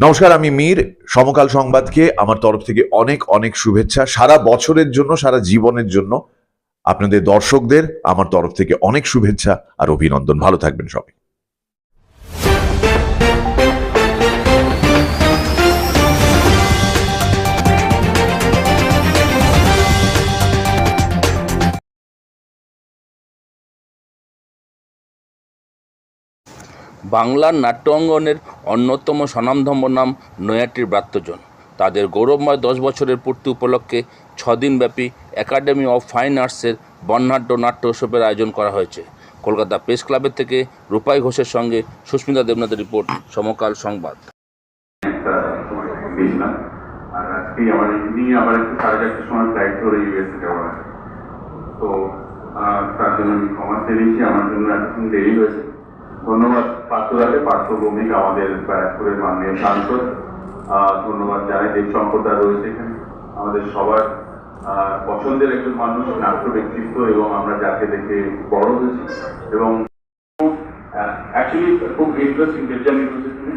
নমস্কার, আমি মীর। সমকাল সংবাদকে আমার তরফ থেকে অনেক অনেক শুভেচ্ছা। সারা বছরের জন্য, সারা জীবনের জন্য আপনাদের দর্শকদের আমার তরফ থেকে অনেক শুভেচ্ছা আর অভিনন্দন। ভালো থাকবেন সবাই। বাংলার নাট্য অঙ্গনের অন্যতম স্বনামধন্য নাম নৈয়াটির ব্রাত্যজন। তাদের গৌরবময় দশ বছরের পূর্তি উপলক্ষে ছদিনব্যাপী একাডেমি অফ ফাইন আর্টসের বর্ণাঢ্য নাট্য উৎসবের আয়োজন করা হয়েছে। কলকাতা প্রেস ক্লাবের থেকে রূপাই ঘোষের সঙ্গে সুস্মিতা দেবনাথের রিপোর্ট, সমকাল সংবাদ। তো তার জন্য আমি ক্ষমা চেয়ে আমার জন্য এতক্ষণ দেরি হয়েছে। ধন্যবাদ পার্থদাকে পার্থ ভৌমিক আমাদের ব্যারাকপুরের মাননীয় সাংসদ। ধন্যবাদ যারা দেব সম্প্রদায় রয়েছে এখানে। আমাদের সবার পছন্দের একজন মানুষ, নাট্য ব্যক্তিত্ব এবং আমরা যাকে দেখে বড় হয়েছি। এবং অ্যাকচুয়ালি খুব ইন্টারেস্টিং জার্নি রয়েছে তুমি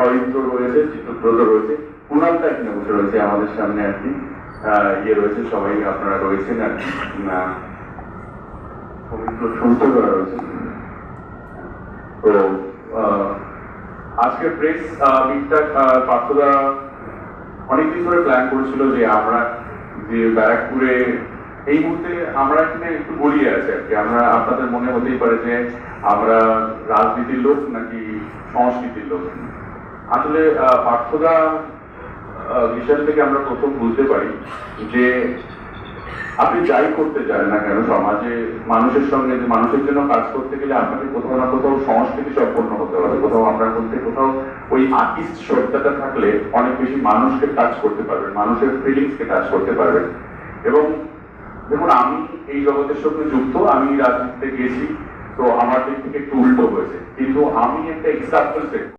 অরিত্র রয়েছে চিত্রব্রত রয়েছে। কুণালটা এখানে বসে রয়েছে আমাদের সামনে আর কি। ইয়ে রয়েছে, সবাই আপনারা রয়েছেন আর কি। পবিত্র করা রয়েছে তো আহ, আজকের প্রেস মিটটা পার্থদা অনেকদিন ধরে প্ল্যান করেছিল যে আমরা যে ব্যারাকপুরে এই মুহূর্তে আমরা এখানে একটু গড়িয়ে আছে আর কি। আমরা আপনাদের মনে হতেই পারে যে আমরা রাজনীতির লোক নাকি সংস্কৃতির লোক। আসলে পার্থদা বিষয় থেকে আমরা প্রথম বুঝতে পারি যে আপনি যাই করতে চান না কেন, সমাজে মানুষের সঙ্গে মানুষের জন্য কাজ করতে গেলে আপনাকে কোথাও না কোথাও সংস্কৃতি সম্পন্ন হতে হবে। কোথাও আমরা করতে কোথাও ওই আর্টিস্ট সত্তাটা থাকলে অনেক বেশি মানুষকে টাচ করতে পারবেন, মানুষের ফিলিংসকে টাচ করতে পারবেন। এবং দেখুন, আমি এই জগতের সঙ্গে যুক্ত, আমি রাজনীতিতে গেছি, তো আমার দিক থেকে একটু উল্টো হয়েছে। কিন্তু আমি একটা এক্সাম্পল সেট